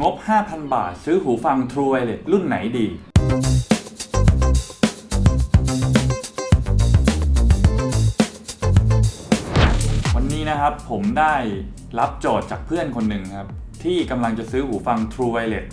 งบ 5,000 บาท ซื้อหูฟัง True Wireless รุ่นไหนดี วันนี้นะครับผมได้รับโจทย์จากเพื่อนคนหนึ่งครับ ที่กำลังจะซื้อหูฟัง True Wireless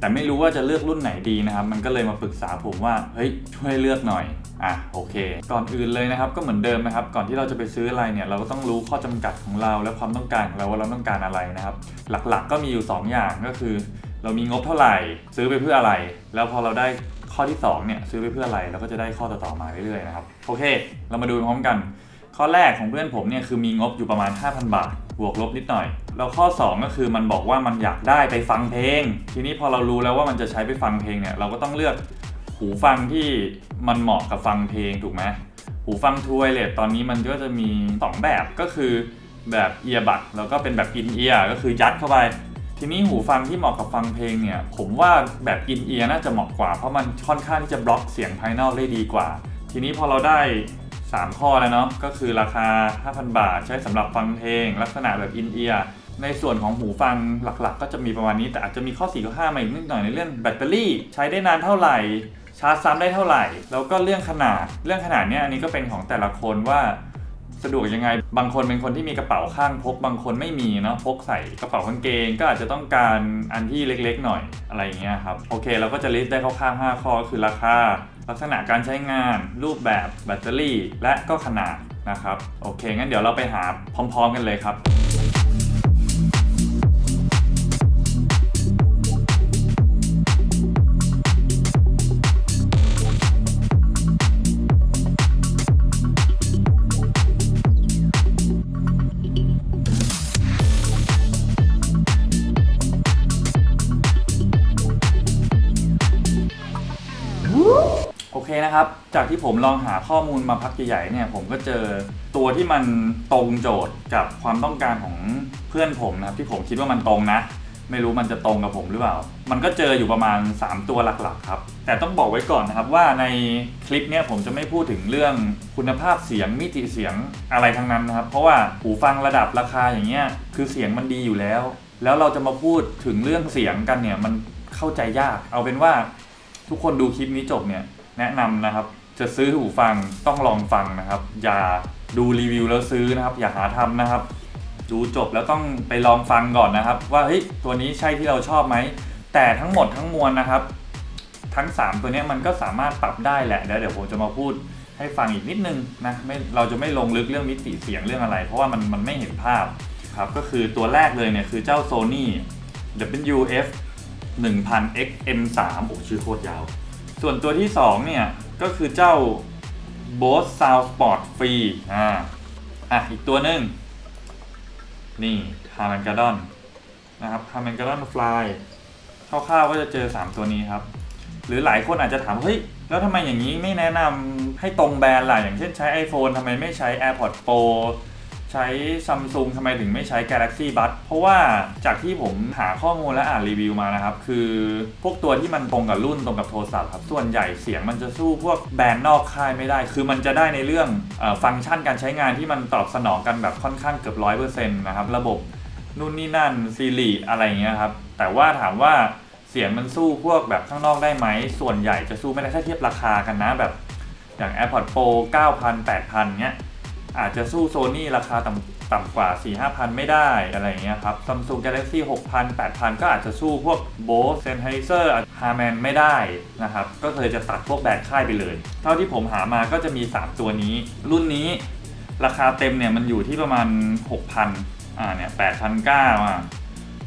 แต่ไม่รู้ว่าจะเลือกรุ่นไหนดีนะครับ มันก็เลยมาปรึกษาผมว่า เฮ้ย ช่วยเลือกหน่อย อะ โอเค ก่อนอื่นเลยนะครับ ก็เหมือนเดิมนะครับ ก่อนที่เราจะไปซื้ออะไรเนี่ย เราก็ต้องรู้ข้อจำกัดของเรา และความต้องการของเราว่าเราต้องการอะไรนะครับ หลักๆ ก็มีอยู่ 2 อย่างก็คือ เรามีงบเท่าไหร่ ซื้อไปเพื่ออะไร แล้วพอเราได้ข้อที่สองเนี่ย ซื้อไปเพื่ออะไร เราก็จะได้ข้อต่อๆมาเรื่อยๆนะครับ โอเค เรามาดูพร้อมกัน ข้อแรกของเพื่อนผมเนี่ย คือมีงบอยู่ประมาณ 5,000 บาท บวกลบนิดหน่อย แล้วข้อ 2 ก็คือมันบอกว่ามันอยากได้ไปฟังเพลง ทีนี้พอเรารู้แล้วว่ามันจะใช้ไปฟังเพลงเนี่ยเราก็ต้องเลือกหูฟังที่มันเหมาะกับฟังเพลงถูกไหมหูฟังทูไวเลสตอนนี้มันก็จะมี 2 แบบก็คือแบบเอียบัดแล้วก็เป็นแบบอินเอียก็คือยัดเข้าไป ทีนี้หูฟังที่เหมาะกับฟังเพลงเนี่ย ผมว่าแบบอินเอียร์น่าจะเหมาะกว่าเพราะมันค่อนข้างที่จะบล็อกเสียงภายนอกได้ดีกว่า ทีนี้พอเราได้ 3 ข้อแล้วเนาะก็คือราคา 5,000 บาทใช้สำหรับฟังเพลง ลักษณะแบบอินเอียร์ในส่วนของหูฟังหลักๆ ก็จะมีประมาณนี้ แต่อาจจะมีข้อ4ข้อ5มาอีกนิดหน่อยในเรื่องแบตเตอรี่ ใช้ได้นานเท่าไหร่ ชาร์จซ้ำได้เท่าไหร่ แล้วก็เรื่องขนาด เรื่องขนาดเนี้ยอันนี้ก็เป็นของแต่ละคนว่า สะดวกยังไง บางคนเป็นคนที่มีกระเป๋าข้างพก บางคนไม่มีเนาะพกใส่กระเป๋ากางเกง ก็อาจจะต้องการอันที่เล็กๆ หน่อยอะไรอย่างเงี้ยครับโอเคเราก็จะลิสต์ได้คร่าวๆ5ข้อคือราคา ลักษณะการใช้งาน รูปแบบแบตเตอรี่ และก็ขนาดนะครับโอเคงั้นเดี๋ยวเราไปหาพร้อม ๆ กันเลยครับ ครับ จากที่ผมลองหาข้อมูลมาพักใหญ่ๆเนี่ยผมก็เจอตัวที่มันตรงโจทย์กับความต้องการของเพื่อนผมนะครับที่ผมคิดว่ามันตรงนะ ไม่รู้มันจะตรงกับผมหรือเปล่า มันก็เจออยู่ประมาณ 3 ตัวหลักๆครับ แต่ต้องบอกไว้ก่อนนะครับว่าในคลิปเนี้ยผมจะไม่พูดถึงเรื่องคุณภาพเสียงมิติเสียงอะไรทั้งนั้นนะครับ เพราะว่าหูฟังระดับราคาอย่างเงี้ยคือเสียงมันดีอยู่แล้ว แล้วเราจะมาพูดถึงเรื่องเสียงกันเนี่ยมันเข้าใจยาก เอาเป็นว่าทุกคนดูคลิปนี้จบเนี่ย แนะนำนะครับ จะซื้อหูฟังต้องลองฟังนะครับ อย่าดูรีวิวแล้วซื้อนะครับ อย่าหาทำนะครับ ดูจบแล้วต้องไปลองฟังก่อนนะครับ ว่าเฮ้ยตัวนี้ใช่ที่เราชอบไหม แต่ทั้งหมดทั้งมวลนะครับ ทั้ง 3 ตัวนี้มันก็สามารถปรับได้แหละแล้วเดี๋ยวผมจะมาพูดให้ฟังอีกนิดนึงนะไม่เราจะไม่ลงลึกเรื่องมิติเสียงเรื่องอะไร เพราะว่ามันมันไม่เห็นภาพครับก็คือตัวแรกเลยเนี่ยคือเจ้า Sony WF 1000 XM3 โอ้ชื่อโคตรยาว ส่วนตัวที่ 2 เนี่ย ก็คือเจ้า Bose Sound Sport Free อ่าอะอีกตัวหนึ่งนี่ h a r m a n g a d o n นะครับ h a r m a n g a d o n Fly คร่าวๆก็จะเจอ 3 ตัวนี้ครับ หรือหลายคนอาจจะถาม เฮ้ย แล้วทำไมอย่างนี้ไม่แนะนำให้ตรงแบรนด์ล่ะ อย่างเช่นใช้ iPhone ทำไมไม่ใช้ AirPods Pro ใช้ Samsung ทำไมถึงไม่ใช้ Galaxy Buds เพราะว่าจากที่ผมหาข้อมูลและอ่านรีวิวมานะครับ คือพวกตัวที่มันตรงกับรุ่นตรงกับโทรศัพท์ครับ ส่วนใหญ่เสียงมันจะสู้พวกแบรนด์นอกค่ายไม่ได้ คือมันจะได้ในเรื่องอฟังก์ชันการใช้งานที่มันตอบสนองกันแบบค่อนข้างเกือบร้อยเปอร์เซ็นต์นะครับ ระบบนู่นนี่นั่นซีรีอะไรเงี้ยครับ แต่ว่าถามว่าเสียงมันสู้พวกแบบข้างนอกได้ไหม ส่วนใหญ่จะสู้ไม่ได้ถ้าเทียบราคากันนะแบบอย่าง AirPods Pro 9,000 8,000เนี้ย อาจจะสู้โซนี่ราคาต่ำต่ำกว่า 4 5พันไม่ได้อะไรเงี้ยครับ Samsung Galaxy 6,000 8,000 ก็อาจจะสู้พวก Bose Sennheiser Harman ไม่ได้นะครับ ก็เลยจะตัดพวกแบรนด์ค่ายไปเลย เท่าที่ผมหามาก็จะมี 3 ตัวนี้ รุ่นนี้ราคาเต็มเนี่ยมันอยู่ที่ประมาณ 6,000อ่าเนี่ย8,900อะ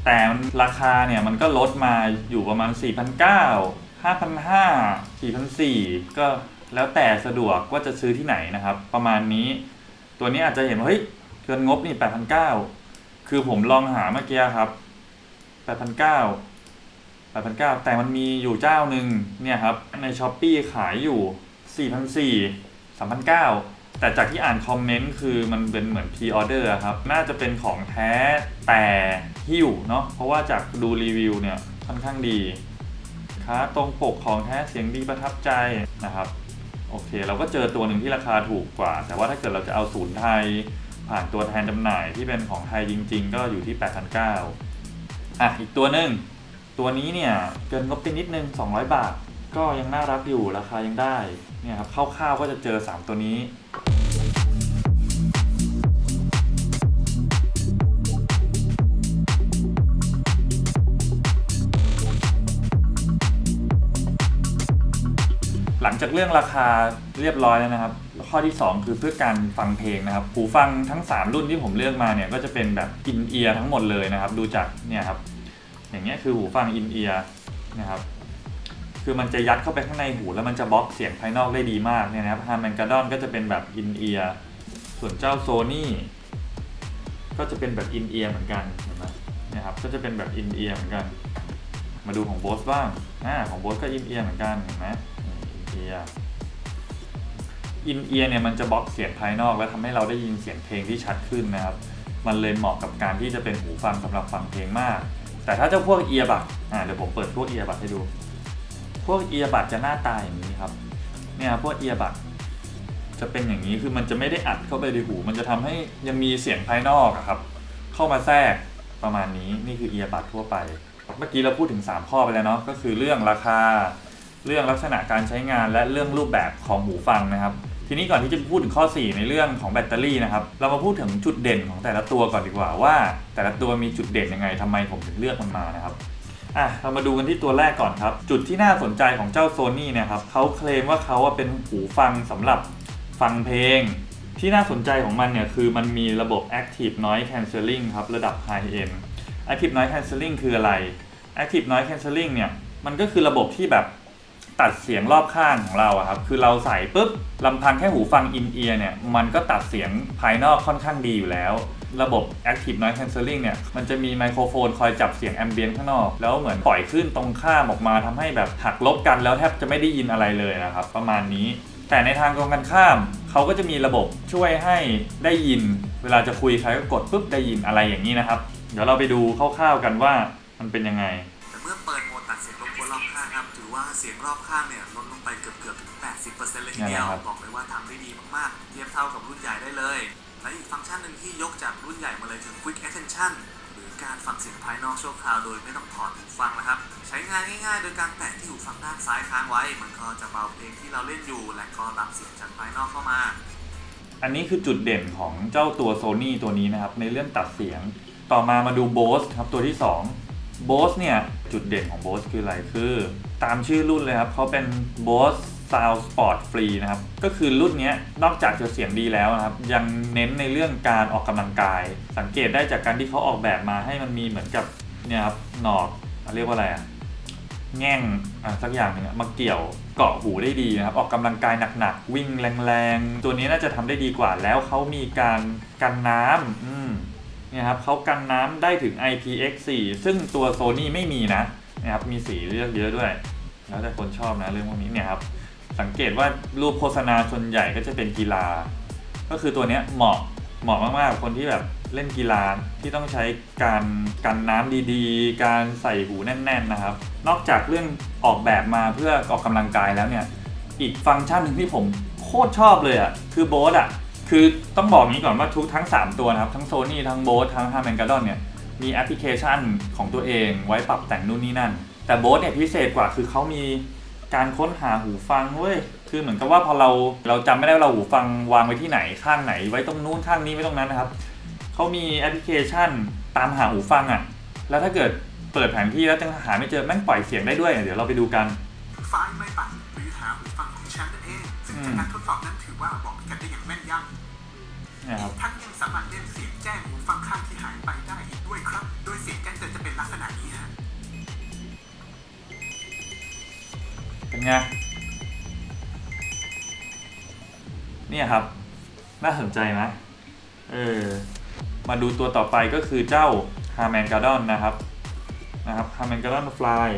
แต่ราคาเนี่ยมันก็ลดมาอยู่ประมาณ 4,900 5,500 4,400 ก็แล้วแต่สะดวกว่าจะซื้อที่ไหนนะครับ ประมาณนี้ ตัวนี้อาจจะเห็นว่าเฮ้ยเกินงบนี่8,900คือผมลองหาเมื่อกี้ครับ8,900 8,900แต่มันมีอยู่เจ้าหนึ่งเนี่ยครับ ใน s h อ p e e ขายอยู่4,400 3,900แต่จากที่อ่านคอมเมนต์คือมันเป็นเหมือนพ r ออเดอร์ครับ น่าจะเป็นของแท้แต่หิ้วเนาะเพราะว่าจากดูรีวิวเนี่ยค่อนข้างดีค้าตรงปกของแท้เสียงดีประทับใจนะครับ โอเค เราก็เจอตัวหนึ่งที่ราคาถูกกว่า แต่ว่าถ้าเกิดเราจะเอาศูนย์ไทย ผ่านตัวแทนจำหน่ายที่เป็นของไทยจริง ๆ ก็อยู่ที่8,009อะอีกตัวหนึ่งตัวนี้เนี่ยเกินงบไปนิดนึง 200 บาท ก็ยังน่ารักอยู่ราคายังได้เนี่ยครับคร่าวๆก็จะเจอ 3 ตัวนี้ หลังจากเรื่องราคาเรียบร้อยแล้วนะครับ ข้อที่ 2 คือเพื่อการฟังเพลงนะครับหูฟังทั้ง 3 รุ่นที่ผมเลือกมาเนี่ยก็จะเป็นแบบอินเอียร์ทั้งหมดเลยนะครับ ดูจากเนี่ยครับอย่างเงี้ยคือหูฟังอินเอียร์นะครับคือมันจะยัดเข้าไปข้างในหูแล้วมันจะบล็อกเสียงภายนอกได้ดีมากเนี่ยนะครับฮาร์แมนกาดอนก็จะเป็นแบบอินเอียร์ส่วนเจ้าโซนี่ก็จะเป็นแบบอินเอียร์เหมือนกันเห็นไหมนี่ยครับก็จะเป็นแบบอินเอียร์เหมือนกัน มาดูของโบสบ้างอ่าของโบสก็อินเอียร์เหมือนกันเห็นไหม เอียร์อินเอียร์เนี่ยมันจะบล็อกเสียงภายนอก แล้วทำให้เราได้ยินเสียงเพลงที่ชัดขึ้นนะครับ มันเลยเหมาะกับการที่จะเป็นหูฟังสำหรับฟังเพลงมาก แต่ถ้าเจ้าพวกเอียบัดอ่าเดี๋ยวผมเปิดพวกเอียบัดให้ดู พวกเอียบัดจะหน้าตาอย่างนี้ครับ เนี่ยพวกเอียบัดจะเป็นอย่างนี้คือมันจะไม่ได้อัดเข้าไปในหู มันจะทำให้ยังมีเสียงภายนอกครับ เข้ามาแทรกประมาณนี้นี่คือเอียบัดทั่วไป เมื่อกี้เราพูดถึง 3 ข้อไปแล้วเนาะก็คือเรื่องราคา เรื่องลักษณะการใช้งานและเรื่องรูปแบบของหูฟังนะครับ ทีนี้ก่อนที่จะพูดถึงข้อ 4 ในเรื่องของแบตเตอรี่นะครับ เรามาพูดถึงจุดเด่นของแต่ละตัวก่อนดีกว่าว่า แต่ละตัวมีจุดเด่นยังไงทำไมผมถึงเลือกมันมานะครับอะเรามาดูกันที่ตัวแรกก่อนครับ จุดที่น่าสนใจของเจ้าโซนี่นี่ยครับเขาเคลมว่าเขาว่าเป็นหูฟังสำหรับฟังเพลง ที่น่าสนใจของมันเนี่ยคือมันมีระบบ Active Noise Cancelling ครับระดับ High End Active Noise Cancelling คืออะไร Active Noise Cancelling เนี่ยมันก็คือระบบที่แบบ ตัดเสียงรอบข้างของเราอะครับ คือเราใส่ปุ๊บลำพังแค่หูฟังอินเอียร์เนี่ย มันก็ตัดเสียงภายนอกค่อนข้างดีอยู่แล้ว ระบบ Active Noise Cancelling เนี่ย มันจะมีไมโครโฟนคอยจับเสียงแอมเบียนข้างนอก แล้วเหมือนปล่อยขึ้นตรงข้ามออกมาทำให้แบบหักลบกันแล้วแทบจะไม่ได้ยินอะไรเลยนะครับ ประมาณนี้ แต่ในทางตรงกันข้าม เขาก็จะมีระบบช่วยให้ได้ยิน เวลาจะคุยใครก็กดปุ๊บได้ยินอะไรอย่างนี้นะครับ เดี๋ยวเราไปดูคร่าวๆกันว่ามันเป็นยังไง ว่าเสียงรอบข้างเนี่ยลดลงไปเกือบเกือบๆถึง 80%เลยทีเดียวนั่นแหละครับบอกเลยว่าทำได้ดีมากๆ เทียบเท่ากับรุ่นใหญ่ได้เลย และอีกฟังก์ชันหนึ่งที่ยกจากรุ่นใหญ่มาเลยถึง Quick Attention หรือการฟังเสียงภายนอกชั่วคราวโดยไม่ต้องถอดหูฟังนะครับ ใช้งานง่ายๆ โดยการแตะที่หูฟังด้านซ้ายค้างไว้ มันก็จะเบาเพลงที่เราเล่นอยู่ และก็รับเสียงจากภายนอกเข้ามา อันนี้คือจุดเด่นของเจ้าตัว Sony ตัวนี้นะครับในเรื่องตัดเสียง ต่อมามาดู Bose ครับตัวที่ 2 Bose เนี่ยจุดเด่นของ Bose คืออะไรคือ ตามชื่อรุ่นเลยครับเขาเป็น Bose Sound Sport Free นะครับ ก็คือรุ่นนี้นอกจากจะเสียงดีแล้วนะครับ ยังเน้นในเรื่องการออกกำลังกาย สังเกตได้จากการที่เขาออกแบบมาให้มันมีเหมือนกับเนี่ยครับหนอกเรียกว่าอะไรอะแง่งอะสักอย่างนึงมาเกี่ยวเกาะหูได้ดีนะครับ ออกกำลังกายหนักๆ วิ่งแรงๆ ตัวนี้น่าจะทำได้ดีกว่าแล้วเขามีการกันน้ำอืมเนี่ยครับเขากันน้ำได้ถึง IPX4 ซึ่งตัว Sony ไม่มีนะนะครับมีสีเลือกเยอะด้วย แล้วแต่คนชอบนะเรื่องพวกนี้เนี่ยครับสังเกตว่ารูปโฆษณาส่วนใหญ่ก็จะเป็นกีฬา ก็คือตัวเนี้ยเหมาะเหมาะมากๆกับคนที่แบบเล่นกีฬาที่ต้องใช้การกันน้ำดีๆ การใส่หูแน่น ๆนะครับ นอกจากเรื่องออกแบบมาเพื่อออกกำลังกายแล้วเนี่ยอีกฟังก์ชันหนึ่งที่ผมโคตรชอบเลยอะคือโบสอะคือต้องบอกงี้ก่อนว่าทุกทั้ง 3 ตัวนะครับ ทั้งโซนี่ทั้งโบสทั้งฮาร์แมนกาดอนเนี่ยมีแอปพลิเคชันของตัวเองไว้ปรับแต่งนู่นนี่นั่น แต่โบสเนี่ยพิเศษกว่าคือเขามีการค้นหาหูฟังเว้ย คือเหมือนกับว่าพอเราเราจำไม่ได้ว่าเราหูฟังวางไว้ที่ไหนข้างไหน ไว้ตรงนู้นข้างนี้ไว้ตรงนั้นนะครับ เขามีแอปพลิเคชันตามหาหูฟังอะ แล้วถ้าเกิดเปิดแผนที่แล้วจะหาไม่เจอแม่งปล่อยเสียงได้ด้วย เดี๋ยวเราไปดูกันไฟล์ไม่ปั่นหรือหาหูฟังของฉันนั่นเอง ซึ่งจากการทดสอบนั้นถือว่าบอกพิกัดได้อย่างแม่นยำเนี่ยครับทั้งยังสามารถเล่นเสียงแจ้งหูฟังข้างที่หายไปได้อีกด้วยครับ โดยเสียงแจ้งเตือนจะเป็นลักษณะนี้ฮะ เป็นไง เนี่ยครับ น่าสนใจไหมเออ มาดูตัวต่อไปก็คือเจ้า h a r m a n g a d o n นนะครับนะครับ h a r m a n g a d o n Fly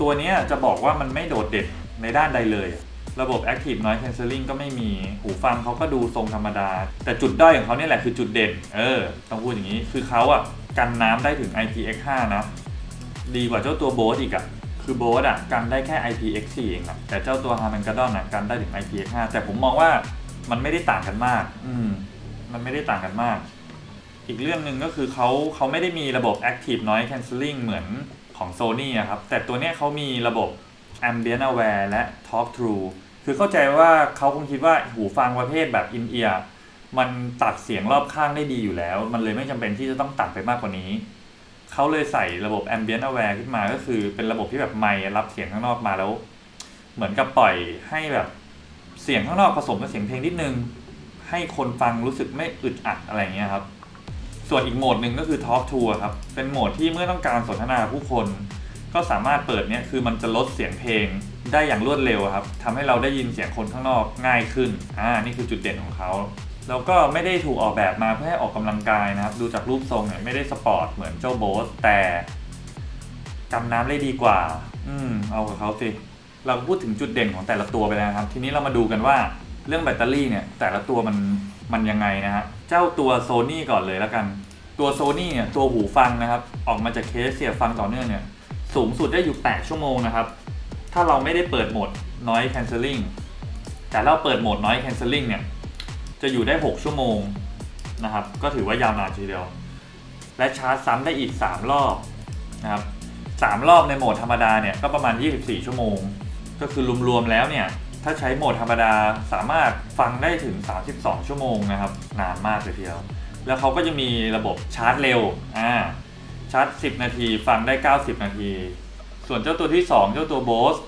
ตัวนี้จะบอกว่ามันไม่โดดเด่นในด้านใดเลย ระบบ Active Noise Cancelling ก็ไม่มี หูฟังเขาก็ดูทรงธรรมดา แต่จุดด้อยของเขาเนี่ยแหละคือจุดเด่น เออ ต้องพูดอย่างนี้ คือเขาอะ กันน้ำได้ถึง IPX5 นะ ดีกว่าเจ้าตัวโบสอีกอะ คือโบสอะกันได้แค่ IPX4 เองอะแต่เจ้าตัว h a r m a n g a d o n อะกันได้ถึง IPX5 แต่ผมมองว่ามันไม่ได้ต่างกันมาก อืม มันไม่ได้ต่างกันมาก อีกเรื่องหนึ่งก็คือเขาเขาไม่ได้มีระบบ Active Noise Cancelling เหมือนขของ Sony อะครับ แต่ตัวเนี้ยเขามีระบบ Ambient Aware และ Talk Through คือเข้าใจว่าเขาคงคิดว่าหูฟังประเภทแบบ In Ear มันตัดเสียงรอบข้างได้ดีอยู่แล้ว มันเลยไม่จำเป็นที่จะต้องตัดไปมากกว่านี้ เขาเลยใส่ระบบ Ambient Aware ขึ้นมาก็คือเป็นระบบที่แบบไมรับเสียงข้างนอกมาแล้ว เหมือนกับปล่อยให้แบบเสียงข้างนอกผสมกับเสียงเพลงนิดนึง ให้คนฟังรู้สึกไม่อึดอัดอะไรเงี้ยครับ ส่วนอีกโหมดหนึ่งก็คือ Talk to ครับ เป็นโหมดที่เมื่อต้องการสนทนาผู้คน ก็สามารถเปิดเนี่ยคือมันจะลดเสียงเพลงได้อย่างรวดเร็วครับทำให้เราได้ยินเสียงคนข้างนอกง่ายขึ้นอ่านี่คือจุดเด่นของเขา แล้วก็ไม่ได้ถูกออกแบบมาเพื่อให้ออกกำลังกายนะครับ ดูจากรูปทรงเนี่ยไม่ได้สปอร์ตเหมือนเจ้าโบสแต่กำน้ำได้ดีกว่า อืมเอากับเขาสิเราพูดถึงจุดเด่นของแต่ละตัวไปแล้วครับ ทีนี้เรามาดูกันว่าเรื่องแบตเตอรี่เนี่ย แต่ละตัวมันมันยังไงนะฮะเจ้าตัวโซนี่ก่อนเลยแล้วกัน ตัวโซนี่เนี่ยตัวหูฟังนะครับ ออกมาจากเคสเสียบฟังต่อเนื่องเนี่ย สูงสุดได้อยู่ 8 ชั่วโมงนะครับ ถ้าเราไม่ได้เปิดโหมด noise cancelling แต่เราเปิดโหมด noise cancelling เนี่ย จะอยู่ได้ 6 ชั่วโมงนะครับ ก็ถือว่ายาวนานทีเดียว และชาร์จซ้ำได้อีก 3 รอบนะครับ3รอบในโหมดธรรมดาเนี่ยก็ประมาณ 24 ชั่วโมง ก็คือรวมๆแล้วเนี่ย ถ้าใช้โหมดธรรมดาสามารถฟังได้ถึง 32 ชั่วโมงนะครับ นานมากเลยทีเดียว แล้วเขาก็จะมีระบบชาร์จเร็วอ่าชาร์จ 10 นาที ฟังได้ 90 นาที ส่วนเจ้าตัวที่ 2 เจ้าตัว Bose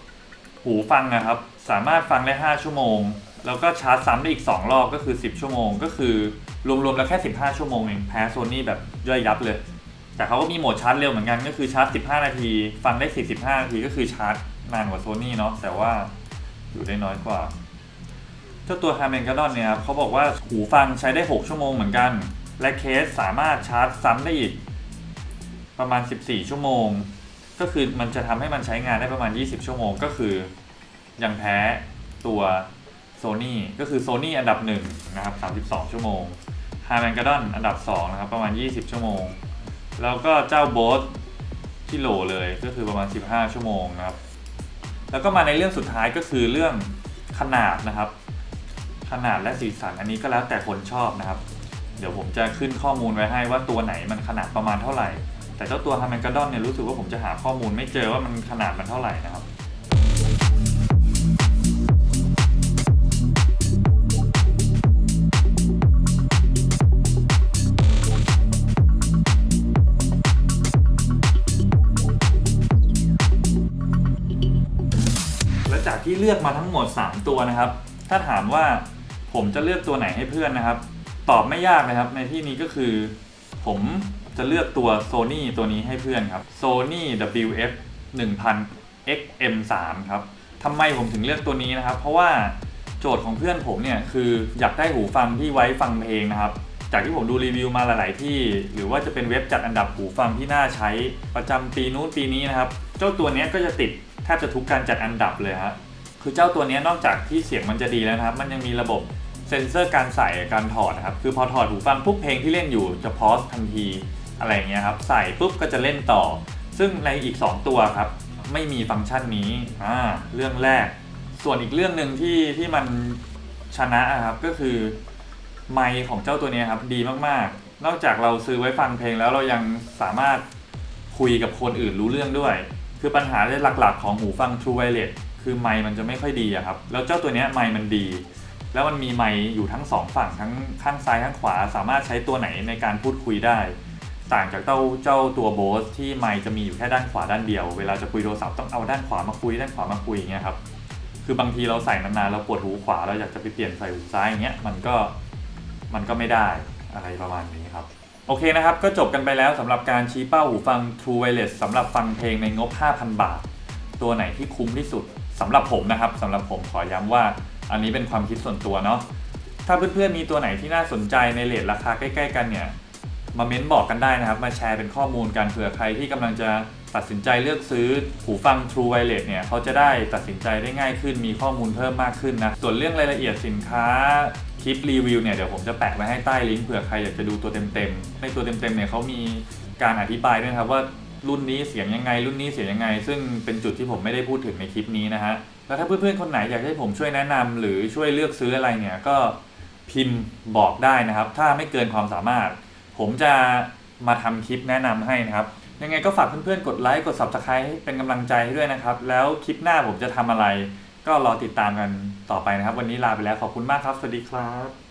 หูฟังนะครับ สามารถฟังได้ 5 ชั่วโมง แล้วก็ชาร์จซ้ำได้อีก 2 รอบก็คือ 10 ชั่วโมง ก็คือรวมๆแล้วแค่ 15 ชั่วโมงเองแพ้โซนี่แบบย่อยยับเลย แต่เขาก็มีโหมดชาร์จเร็วเหมือนกันก็คือชาร์จ 15 นาที ฟังได้ 45 นาทีก็คือชาร์จนานกว่าโซนี่เนาะแต่ว่าอยู่ได้น้อยกว่า เจ้าตัว h a r m a n k a d o n เนี่ยครับเขาบอกว่าหูฟังใช้ได้ 6 ชั่วโมงเหมือนกัน และเคสสามารถชาร์จซ้ำได้อีก ประมาณ 14 ชั่วโมง ก็คือมันจะทำให้มันใช้งานได้ประมาณ 20 ชั่วโมงก็คือยังแพ้ตัว Sony ก็คือ Sony อันดับ1นะครับ32 ชั่วโมง h a r m a n k a d o n อันดับ2นะครับประมาณ 20 ชั่วโมง แล้วก็เจ้า Bose ที่โหลเลยก็คือประมาณ 15 ชั่วโมงนะครับ แล้วก็มาในเรื่องสุดท้ายก็คือเรื่องขนาดนะครับ ขนาดและสีสันอันนี้ก็แล้วแต่คนชอบนะครับ เดี๋ยวผมจะขึ้นข้อมูลไว้ให้ว่าตัวไหนมันขนาดประมาณเท่าไหร่ แต่เจ้าตัวฮามันกาดอนเนี่ยรู้สึกว่าผมจะหาข้อมูลไม่เจอว่ามันขนาดมันเท่าไหร่นะครับ จากที่เลือกมาทั้งหมด 3 ตัวนะครับ ถ้าถามว่าผมจะเลือกตัวไหนให้เพื่อนนะครับ ตอบไม่ยากนะครับ ในที่นี้ก็คือ ผมจะเลือกตัว Sony ตัวนี้ให้เพื่อนครับ Sony WF 1000 XM3 ครับทำไมผมถึงเลือกตัวนี้นะครับ เพราะว่าโจทย์ของเพื่อนผมเนี่ยคืออยากได้หูฟังที่ไว้ฟังเพลงนะครับ จากที่ผมดูรีวิวมาหลาย ๆ ที่ หรือว่าจะเป็นเว็บจัดอันดับหูฟังที่น่าใช้ประจำปีนู้นปีนี้นะครับ เจ้าตัวเนี้ยก็จะติด แทบจะทุกการจัดอันดับเลยฮะคือเจ้าตัวนี้นอกจากที่เสียงมันจะดีแล้วนะครับ มันยังมีระบบเซ็นเซอร์การใส่การถอดนะครับ คือพอถอดหูฟังปุ๊บเพลงที่เล่นอยู่จะพอสทันทีอะไรเงี้ยครับ ใส่ปุ๊บก็จะเล่นต่อ ซึ่งในอีก 2 ตัวครับ ไม่มีฟังก์ชันนี้อ่าเรื่องแรก ส่วนอีกเรื่องหนึ่งที่ที่มันชนะครับก็คือไมค์ของเจ้าตัวนี้ครับดีมากๆ นอกจากเราซื้อไว้ฟังเพลงแล้วเรายังสามารถคุยกับคนอื่นรู้เรื่องด้วย คือปัญหาหลักๆ ของหูฟัง True Wireless คือไมค์มันจะไม่ค่อยดีอะครับ แล้วเจ้าตัวเนี้ยไมค์มันดี แล้วมันมีไมค์อยู่ทั้งสองฝั่งทั้งข้างซ้ายข้างขวา สามารถใช้ตัวไหนในการพูดคุยได้ ต่างจากเจ้าเจ้าตัวโบสที่ไมค์จะมีอยู่แค่ด้านขวาด้านเดียว เวลาจะคุยโทรศัพท์ต้องเอาด้านขวามาคุยด้านขวามาคุยอย่างเงี้ยครับ คือบางทีเราใส่นานๆเราปวดหูขวาเราอยากจะไปเปลี่ยนใส่หูซ้ายอย่างเงี้ยมันก็มันก็ไม่ได้อะไรประมาณนี้ครับ โอเคนะครับ ก็จบกันไปแล้วสำหรับการชี้เป้าหูฟัง True Wireless สำหรับฟังเพลงในงบ 5,000 บาท ตัวไหนที่คุ้มที่สุดสำหรับผมนะครับสำหรับผมขอย้ำว่า อันนี้เป็นความคิดส่วนตัวเนาะถ้าเพื่อนๆมีตัวไหนที่น่าสนใจในเลทราคาใกล้ ๆ กันเนี่ยมาเม้นบอกกันได้นะครับ มาแชร์เป็นข้อมูลกันเผื่อใครที่กำลังจะตัดสินใจเลือกซื้อหูฟัง True Wireless เนี่ยเขาจะได้ตัดสินใจได้ง่ายขึ้นมีข้อมูลเพิ่มมากขึ้นนะส่วนเรื่องรายละเอียดสินค้า คลิปรีวิวเนี่ยเดี๋ยวผมจะแปะไว้ให้ใต้ลิงก์เผื่อใครอยากจะดูตัวเต็มๆ ในตัวเต็มๆเนี่ยเขามีการอธิบายด้วยครับว่ารุ่นนี้เสียงยังไง รุ่นนี้เสียงยังไง ซึ่งเป็นจุดที่ผมไม่ได้พูดถึงในคลิปนี้นะฮะแล้วถ้าเพื่อนๆคนไหนอยากให้ผมช่วยแนะนำหรือช่วยเลือกซื้ออะไรเนี่ยก็พิมพ์บอกได้นะครับ ถ้าไม่เกินความสามารถ ผมจะมาทำคลิปแนะนำให้นะครับ ยังไงก็ฝากเพื่อนๆกดไลค์กด Subscribe ให้เป็นกำลังใจให้ด้วยนะครับ แล้วคลิปหน้าผมจะทำอะไร ก็รอติดตามกันต่อไปนะครับ วันนี้ลาไปแล้วขอบคุณมากครับ สวัสดีครับ